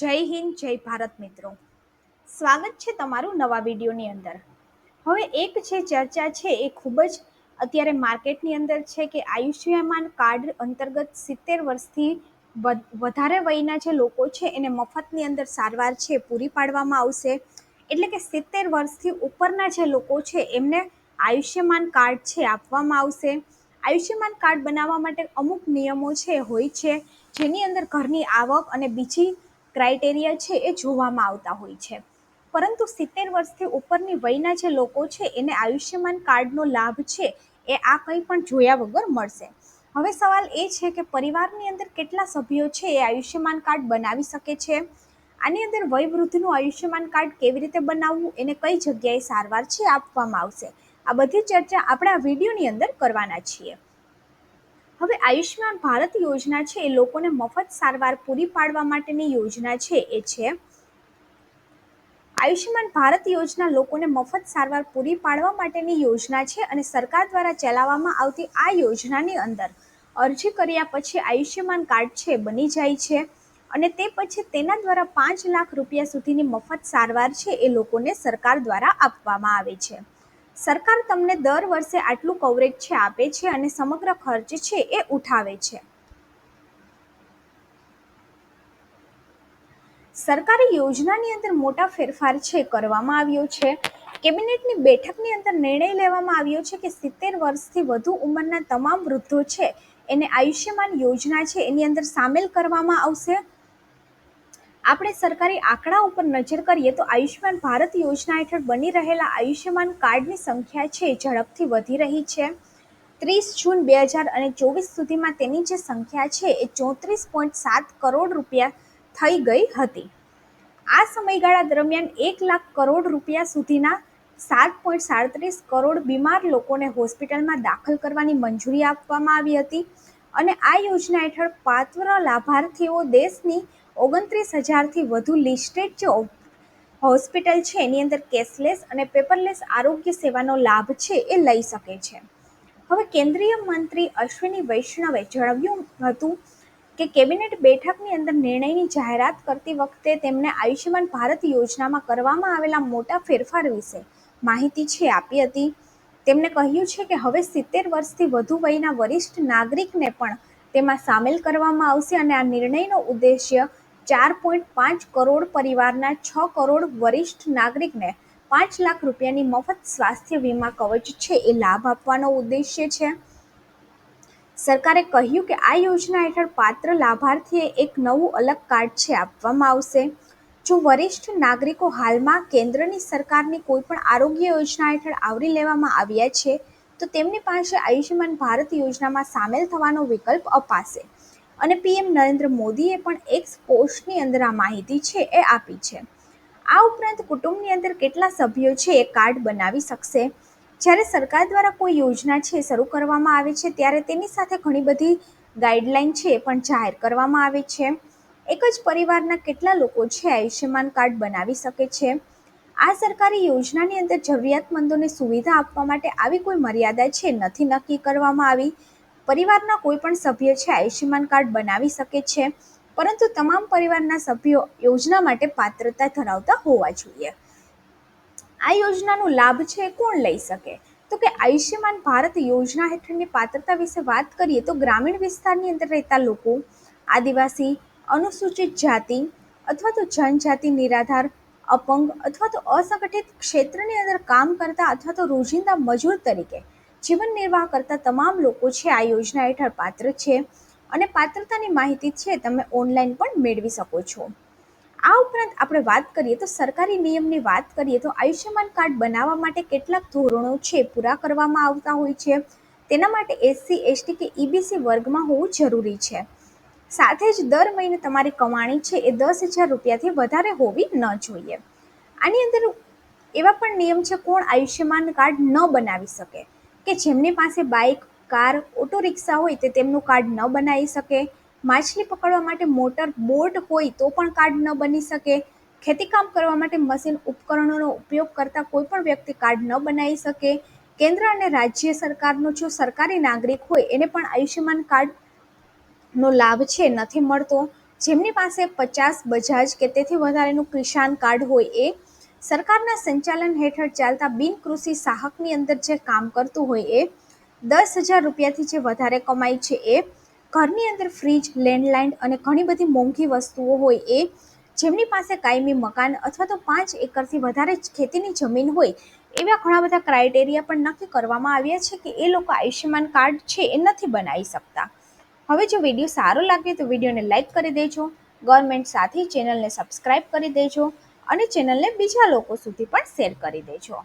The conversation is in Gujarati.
જય હિન્દ, જય ભારત મિત્રો. સ્વાગત છે તમારું નવા વિડીયોની અંદર. હવે એક છે ચર્ચા છે એ ખૂબ જ અત્યારે માર્કેટની અંદર છે કે આયુષ્યમાન કાર્ડ અંતર્ગત સિત્તેર વર્ષથી વધારે વયના જે લોકો છે એને મફતની અંદર સારવાર છે પૂરી પાડવામાં આવશે. એટલે કે સિત્તેર વર્ષથી ઉપરના જે લોકો છે એમને આયુષ્યમાન કાર્ડ છે આપવામાં આવશે. આયુષ્યમાન કાર્ડ બનાવવા માટે અમુક નિયમો છે, હોય છે, જેની અંદર ઘરની આવક અને બીજી ક્રાઇટેરિયા છે એ જોવામાં આવતા હોય છે. પરંતુ સિત્તેર વર્ષથી ઉપરની વયના જે લોકો છે એને આયુષ્યમાન કાર્ડનો લાભ છે એ આ કંઈ પણ જોયા વગર મળશે. હવે સવાલ એ છે કે પરિવારની અંદર કેટલા સભ્યો છે એ આયુષ્યમાન કાર્ડ બનાવી શકે છે? આની અંદર વયવૃદ્ધનું આયુષ્યમાન કાર્ડ કેવી રીતે બનાવવું? એને કઈ જગ્યાએ સારવાર છે આપવામાં આવશે? આ બધી ચર્ચા આપણે આ વિડીયોની અંદર કરવાના છીએ. હવે આયુષ્યમાન ભારત યોજના છે, એ લોકોને મફત સારવાર પૂરી પાડવા માટેની યોજના છે, એ છે. આયુષ્યમાન ભારત યોજના લોકોને મફત સારવાર પૂરી પાડવા માટેની યોજના છે અને સરકાર દ્વારા ચલાવવામાં આવતી આ યોજનાની અંદર અરજી કર્યા પછી આયુષ્યમાન કાર્ડ છે, બની જાય છે અને તે પછી તેના દ્વારા પાંચ લાખ રૂપિયા સુધીની મફત સારવાર છે, એ લોકોને સરકાર દ્વારા આપવામાં આવે છે. સરકાર તમને દર વર્ષે આટલું કવરેજ છે, આપે છે અને સમગ્ર ખર્ચ છે એ ઉઠાવે છે. સરકારી યોજનાની અંદર મોટા ફેરફાર છે, કરવામાં આવ્યો છે. કેબિનેટની બેઠકની અંદર નિર્ણય લેવામાં આવ્યો છે કે સિત્તેર વર્ષથી વધુ ઉંમરના તમામ વૃદ્ધો છે, એને આયુષ્યમાન યોજના છે, એની અંદર સામેલ કરવામાં આવશે. આપણે સરકારી આંકડા ઉપર નજર કરીએ તો આયુષ્યમાન ભારત યોજના હેઠળ બની રહેલા આયુષ્યમાન કાર્ડની સંખ્યા છે ઝડપથી વધી રહી છે. ત્રીસ જૂન બે હજાર અને ચોવીસ સુધીમાં તેની જે સંખ્યા છે, એ ચોત્રીસ પોઈન્ટ સાત કરોડ રૂપિયા થઈ ગઈ હતી. આ સમયગાળા દરમિયાન એક લાખ કરોડ રૂપિયા સુધીના સાત પોઈન્ટ સાડત્રીસ કરોડ બીમાર લોકોને હોસ્પિટલમાં દાખલ કરવાની મંજૂરી આપવામાં આવી હતી. અને આ યોજના હેઠળ પાત્ર લાભાર્થીઓ દેશની ઓગણત્રીસ હજારથી વધુ લિસ્ટેડ જે હોસ્પિટલ છે. એની અંદર કેશલેસ અને પેપરલેસ આરોગ્ય સેવાનો લાભ છે એ લઈ શકે છે. હવે કેન્દ્રીય મંત્રી અશ્વિની વૈષ્ણવે જણાવ્યું હતું કે કેબિનેટ બેઠકની અંદર નિર્ણયની જાહેરાત કરતી વખતે તેમણે આયુષ્યમાન ભારત યોજનામાં કરવામાં આવેલા મોટા ફેરફાર વિશે માહિતી છે આપી હતી. તેમણે કહ્યું છે કે હવે સિત્તેર વર્ષથી વધુ વયના વરિષ્ઠ નાગરિકને પણ તેમાં સામેલ કરવામાં આવશે અને આ નિર્ણયનો ઉદ્દેશ્ય ચાર પોઈન્ટ પાંચ કરોડ પરિવારના છ કરોડ વરિષ્ઠ નાગરિકને પાંચ લાખ રૂપિયાની મફત સ્વાસ્થ્ય વીમા કવચ છે એ લાભ આપવાનો ઉદ્દેશ્ય છે. સરકારે કહ્યું કે આ યોજના હેઠળ પાત્ર લાભાર્થીએ એક નવું અલગ કાર્ડ છે આપવામાં આવશે. જો વરિષ્ઠ નાગરિકો હાલમાં કેન્દ્રની સરકારની કોઈપણ આરોગ્ય યોજના હેઠળ આવરી લેવામાં આવ્યા છે, તો તેમની પાસે આયુષ્યમાન ભારત યોજનામાં સામેલ થવાનો વિકલ્પ અપાશે. અને પીએમ નરેન્દ્ર મોદીએ પણ એક પોસ્ટની અંદર આ માહિતી છે એ આપી છે. આ ઉપરાંત કુટુંબની અંદર કેટલા સભ્યો છે એ કાર્ડ બનાવી શકશે? જ્યારે સરકાર દ્વારા કોઈ યોજના છે શરૂ કરવામાં આવે છે, ત્યારે તેની સાથે ઘણી બધી ગાઈડલાઈન છે એ પણ જાહેર કરવામાં આવે છે. એક જ પરિવારના કેટલા લોકો છે, આયુષ્યમાન કાર્ડ બનાવી શકે છે? આ સરકારી યોજનાની અંદર જરૂરિયાતમંદોને સુવિધા આપવા માટે આવી કોઈ મર્યાદા છે? નથી નક્કી કરવામાં આવી. પરિવારના કોઈ પણ સભ્ય છે, આયુષ્યમાન કાર્ડ બનાવી શકે છે, પરંતુ તમામ પરિવારના સભ્યો યોજના માટે પાત્રતા ધરાવતા હોવા જોઈએ. આ યોજનાનો લાભ છે, કોણ લઈ શકે? તો કે આયુષ્યમાન ભારત યોજના હેઠળની પાત્રતા વિશે વાત કરીએ તો ગ્રામીણ વિસ્તારની અંદર રહેતા લોકો, આદિવાસી અનુસૂચિત જાતિ અથવા તો જનજાતિ નિરાધાર, અપંગ અથવા તો અસંગઠિત ક્ષેત્રની અંદર કામ કરતા અથવા તો રોજિંદા મજૂર તરીકે જીવન નિર્વાહ કરતા તમામ લોકો છે, આ યોજના હેઠળ પાત્ર છે અને પાત્રતાની માહિતી છે, તમે ઓનલાઈન પણ મેળવી શકો છો. આ ઉપરાંત આપણે વાત કરીએ તો સરકારી નિયમની વાત કરીએ તો આયુષ્યમાન કાર્ડ બનાવવા માટે કેટલાક ધોરણો છે, પૂરા કરવામાં આવતા હોય છે. તેના માટે એસસી, એસટી કે ઈબીસી વર્ગમાં હોવું જરૂરી છે. સાથે જ દર મહિને તમારી કમાણી છે એ દસ હજાર રૂપિયાથી વધારે હોવી ન જોઈએ. આની અંદર એવા પણ નિયમ છે, કોણ આયુષ્યમાન કાર્ડ ન બનાવી શકે. કે જેમની પાસે બાઇક, કાર ઓટો રિક્ષા હોય તે તેમનું કાર્ડ ન બનાવી શકે. માછલી પકડવા માટે મોટર બોટ હોય તો પણ કાર્ડ ન બની શકે. ખેતીકામ કરવા માટે મશીન ઉપકરણોનો ઉપયોગ કરતા કોઈ પણ વ્યક્તિ કાર્ડ ન બનાવી શકે. કેન્દ્ર અને રાજ્ય સરકારનો જો સરકારી નાગરિક હોય એને પણ આયુષ્યમાન કાર્ડનો લાભ છે, નથી મળતો. જેમની પાસે પચાસ બજાજ કે તેથી વધારેનું કિસાન કાર્ડ હોય એ સરકારના સંચાલન હેઠળ ચાલતા બિન કૃષિ સહાયકની અંદર જે કામ કરતું હોય એ દસ હજાર રૂપિયાથી જે વધારે કમાય છે એ ઘરની અંદર ફ્રીજ, લેન્ડલાઇન અને ઘણી બધી મોંઘી વસ્તુઓ હોય એ જેમની પાસે કાયમી મકાન અથવા તો પાંચ એકરથી વધારે ખેતીની જમીન હોય એવા ઘણા બધા ક્રાઇટેરિયા પણ નક્કી કરવામાં આવ્યા છે કે એ લોકો આયુષ્યમાન કાર્ડ છે એ નથી બનાવી શકતા. હવે જો વીડિયો સારો લાગે તો વિડીયોને લાઇક કરી દેજો, ગવર્મેન્ટ સાથે ચેનલને સબસ્ક્રાઈબ કરી દેજો અને ચેનલને બીજા લોકો સુધી પણ શેર કરી દેજો.